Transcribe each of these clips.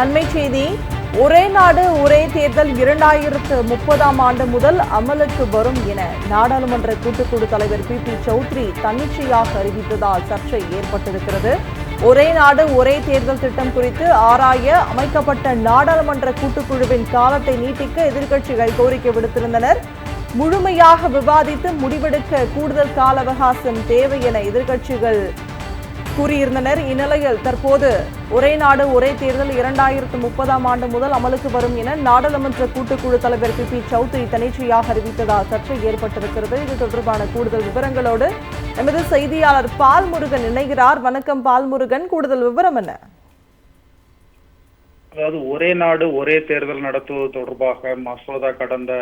அண்மை செய்தி ஒரே நாடு ஒரே தேர்தல் இரண்டாயிரத்து முப்பதாம் ஆண்டு முதல் அமலுக்கு வரும் என நாடாளுமன்ற கூட்டுக்குழு தலைவர் பி. பி. சௌத்ரி தன்னிச்சையாக அறிவித்ததால் சர்ச்சை ஏற்பட்டிருக்கிறது. ஒரே நாடு ஒரே தேர்தல் திட்டம் குறித்து ஆராய அமைக்கப்பட்ட நாடாளுமன்ற கூட்டுக்குழுவின் காலத்தை நீட்டிக்க எதிர்க்கட்சிகள் கோரிக்கை விடுத்திருந்தனர். முழுமையாக விவாதித்து முடிவெடுக்க கூடுதல் கால அவகாசம் தேவை என எதிர்க்கட்சிகள் கூறியிருந்தனர். இந்நிலையில் தற்போது ஒரே நாடு ஒரே தேர்தல் இரண்டாயிரத்து முப்பதாம் ஆண்டு முதல் அமலுக்கு வரும் என நாடாளுமன்ற கூட்டுக்குழு தலைவர் பி. பி. சௌத்ரி தனிச்சையாக அறிவித்ததால் சர்ச்சை ஏற்பட்டிருக்கிறது. இது தொடர்பான கூடுதல் விவரங்களோடு எமது செய்தியாளர் பால்முருகன் இணைகிறார். வணக்கம் பால்முருகன். கூடுதல் விவரம் என்ன? அதாவது ஒரே நாடு ஒரே தேர்தல் நடத்துவது தொடர்பாக மசோதா கடந்த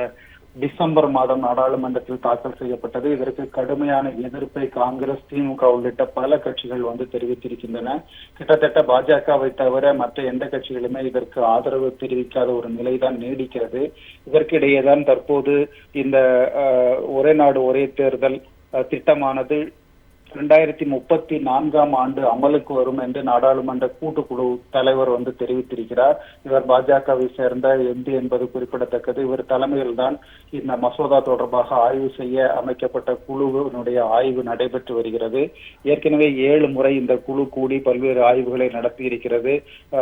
டிசம்பர் மாதம் நாடாளுமன்றத்தில் தாக்கல் செய்யப்பட்டது. இதற்கு கடுமையான எதிர்ப்பை காங்கிரஸ் திமுக உள்ளிட்ட பல கட்சிகள் வந்து தெரிவித்திருக்கின்றன. கிட்டத்தட்ட பாஜகவை தவிர மற்ற எந்த கட்சிகளுமே இதற்கு ஆதரவு தெரிவிக்காத ஒரு நிலைதான் நீடிக்கிறது. இதற்கிடையேதான் தற்போது இந்த ஒரே நாடு ஒரே தேர்தல் திட்டமானது இரண்டாயிரத்தி முப்பத்தி நான்காம் ஆண்டு அமலுக்கு வரும் என்று நாடாளுமன்ற கூட்டுக்குழு தலைவர் வந்து தெரிவித்திருக்கிறார். இவர் பாஜகவை சேர்ந்த எம்பி என்பது குறிப்பிடத்தக்கது. இவர் தலைமையில்தான் இந்த மசோதா தொடர்பாக ஆய்வு செய்ய அமைக்கப்பட்ட குழுவினுடைய ஆய்வு நடைபெற்று வருகிறது. ஏற்கனவே ஏழு முறை இந்த குழு கூடி பல்வேறு ஆய்வுகளை நடத்தியிருக்கிறது.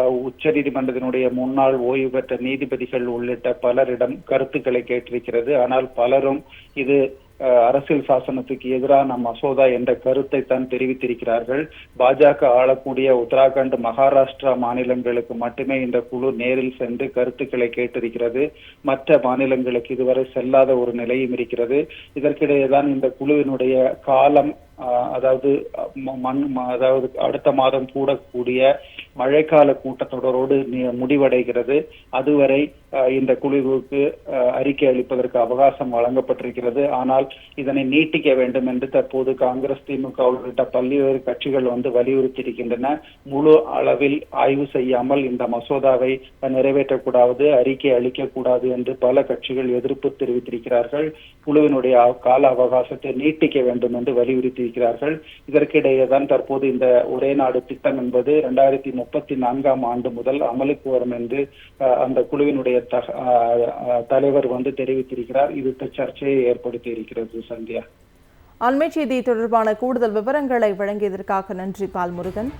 உச்ச உச்சநீதிமன்றத்தினுடைய முன்னாள் ஓய்வு பெற்ற நீதிபதிகள் உள்ளிட்ட பலரிடம் கருத்துக்களை கேட்டிருக்கிறது. ஆனால் பலரும் இது அரசியல் சாசனத்துக்கு எதிரான மசோதா என்ற கருத்தை தான் தெரிவித்திருக்கிறார்கள். பாஜக ஆளக்கூடிய உத்தராகண்ட் மகாராஷ்டிரா மாநிலங்களுக்கு மட்டுமே இந்த குழு நேரில் சென்று கருத்துக்களை கேட்டிருக்கிறது. மற்ற மாநிலங்களுக்கு இதுவரை செல்லாத ஒரு நிலையும் இருக்கிறது. இதற்கிடையே தான் இந்த குழுவினுடைய காலம் அதாவது மண் அதாவது அடுத்த மாதம் கூடக்கூடிய மழைக்கால கூட்டத்தொடரோடு முடிவடைகிறது. அதுவரை இந்த குழுவுக்கு அறிக்கை அளிப்பதற்கு அவகாசம் வழங்கப்பட்டிருக்கிறது. ஆனால் இதனை நீட்டிக்க வேண்டும் என்று தற்போது காங்கிரஸ் திமுக உள்ளிட்ட பல்வேறு கட்சிகள் வந்து வலியுறுத்தியிருக்கின்றன. முழு அளவில் ஆய்வு செய்யாமல் இந்த மசோதாவை நிறைவேற்றக்கூடாது அறிக்கை அளிக்கக்கூடாது என்று பல கட்சிகள் எதிர்ப்பு தெரிவித்திருக்கிறார்கள். குழுவினுடைய கால அவகாசத்தை நீட்டிக்க வேண்டும் என்று வலியுறுத்தி வலியுறுத்தியிருக்கிறார்கள் இதற்கிடையே தான் தற்போது இந்த ஒரே நாடு திட்டம் என்பது இரண்டாயிரத்தி முப்பத்தி நான்காம் ஆண்டு முதல் அமலுக்கு வரும் என்று அந்த குழுவினுடைய தலைவர் வந்து தெரிவித்திருக்கிறார். இது சர்ச்சையை ஏற்படுத்தி இருக்கிறது சந்தியா. அண்மை செய்தி தொடர்பான கூடுதல் விவரங்களை வழங்கியதற்காக நன்றி பால்முருகன்.